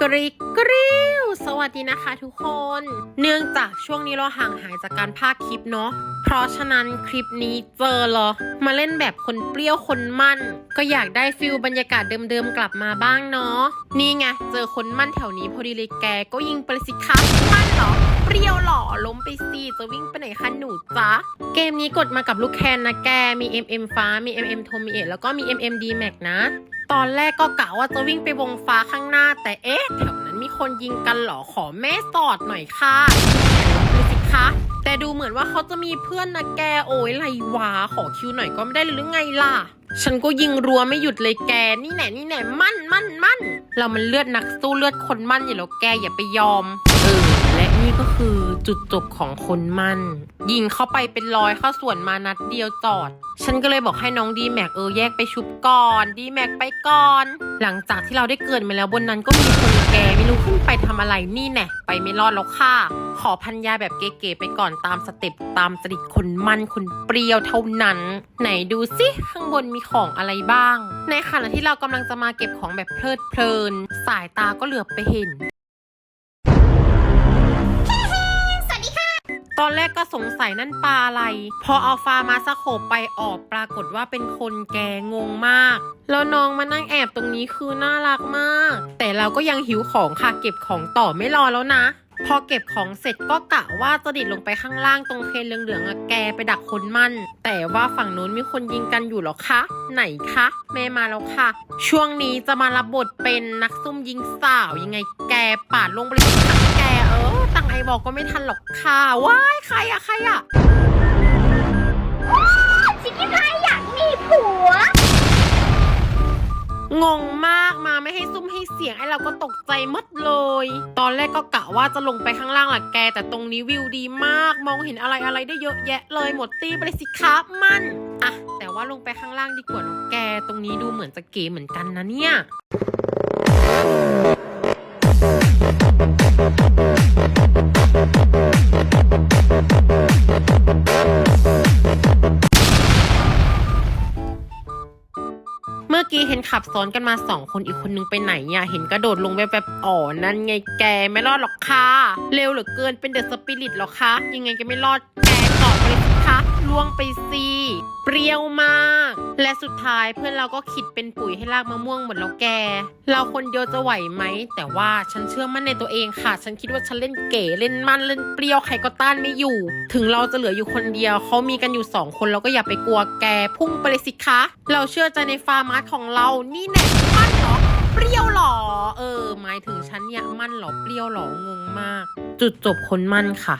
กริกกริ้วสวัสดีนะคะทุกคน เนื่องจากช่วงนี้เราห่างหายจากการพากคลิปเนาะเพราะฉะนั้นคลิปนี้เจอเหรอ มาเล่นแบบคนเปรี้ยวคนมั่น ก็อยากได้ฟิลบรรยากาศเดิมๆกลับมาบ้างเนาะนี่ไงเจอคนมั่นแถวนี้พอดีเลยแกก็ยิงไปสิคะมั่นเหรอเปรี้ยวเหรอล้มไปสิจะวิ่งไปไหนคะหนูจ๊ะเกมนี้กดมากับลูกแคนนะแกมี MM ฟ้ามี MM โทมิเอะแล้วก็มี MM D Max นะ ตอนแรกก็กะว่าจะวิ่งไปวงฟ้าข้างหน้า แต่เอ๊ะแถวนั้นมีคนยิงกันเหรอขอแม่สอดหน่อยค่ะดูสิคะแต่ดูเหมือนว่าเขาจะมีเพื่อนนะแกโอ้ยไรวะขอคิวหน่อยก็ไม่ได้หรือไงล่ะ ฉันก็ยิงรัวไม่หยุดเลยแกนี่แหน่นี่แหน่มั่นมั่นมั่นเรามันเลือดนักสู้เลือดคนมั่นอยู่แล้วแกอย่าไปยอม เออและนี่ก็คือจุดจบของคนมั่น ยิงเข้าไปเป็นร้อยเข้าส่วนมานัดเดียวจอด ฉันก็เลยบอกให้น้องดีแม็กเออแยกไปชุบก่อน ดีแม็กไปก่อน หลังจากที่เราได้เกิดมาแล้วบนนั้นก็มีคนแก่ไม่รู้ขึ้นไปทำอะไรนี่แน่ไปไม่รอดแล้วค่ะ ขอพันยาแบบเก๋ๆไปก่อนตามสเต็ปตามจริตคนมันคนเปรี้ยวเท่านั้น ไหนดูสิข้างบนมีของอะไรบ้าง ในขณะที่เรากำลังจะมาเก็บของแบบเพลิดเพลิน สายตาก็เหลือบไปเห็น ตอนแรกก็สงสัยนั่นปลาอะไร พอเอาฟามาสโคบไปออกปรากฏว่าเป็นคนแกงงมาก แล้วน้องมานั่งแอบตรงนี้คือน่ารักมาก แต่เราก็ยังหิวของค่ะเก็บของต่อไม่รอแล้วนะ พอเก็บของเสร็จก็กะว่าจะดิดลงไปข้างล่างตรงเคนเหลืองๆอะแกไปดักคนมั่น แต่ว่าฝั่งนู้นมีคนยิงกันอยู่หรอคะ ไหนคะแม่มาแล้วค่ะ ช่วงนี้จะมารับบทเป็นนักซุ่มยิงสาวยังไงแกปาดลงไปเลย เออตังไอบอกก็ไม่ทันหรอกค่ะว้ายใครอะใครอะชิคกี้พายอยากมีผัว งงมากมาไม่ให้ซุ่มให้เสียงไอ้เราก็ตกใจหมดเลย ตอนแรกก็กะว่าจะลงไปข้างล่างแหละแก แต่ตรงนี้วิวดีมาก มองเห็นอะไรอะไรได้เยอะแยะเลยหมดตีไปเลยสิครับมันอะแต่ว่าลงไปข้างล่างดีกว่าเนอะแก ตรงนี้ดูเหมือนจะเก๋เหมือนกันนะเนี่ย เมื่อกี้เห็นขับซ้อนกันมาสองคนอีกคนนึงไปไหนอะเห็นกระโดดลงแบบแบบอ๋อนั่นไงแกไม่รอดหรอกค่ะเร็วเหลือเกินเป็นเดอะสปิริตหรอคะยังไงก็ไม่รอดแกตอบไปเลยสิคะ ล่วงไปสิเปรี้ยวมาก และสุดท้ายเพื่อนเราก็ขิดเป็นปุ๋ยให้รากมะม่วงหมดแล้วแก เราคนเดียวจะไหวไหม แต่ว่าฉันเชื่อมั่นในตัวเองค่ะ ฉันคิดว่าฉันเล่นเก๋เล่นมันเล่นเปรี้ยวใครก็ต้านไม่อยู่ ถึงเราจะเหลืออยู่คนเดียวเขามีกันอยู่สองคนเราก็อย่าไปกลัวแกพุ่งไปเลยสิคะ เราเชื่อใจในฟาร์มาร์ของเรานี่แน่มั่นเหรอเปรี้ยวเหรอ เออ หมายถึงฉันเนี่ยมั่นเหรอเปรี้ยวเหรองงมาก จุดจบคนมั่นค่ะ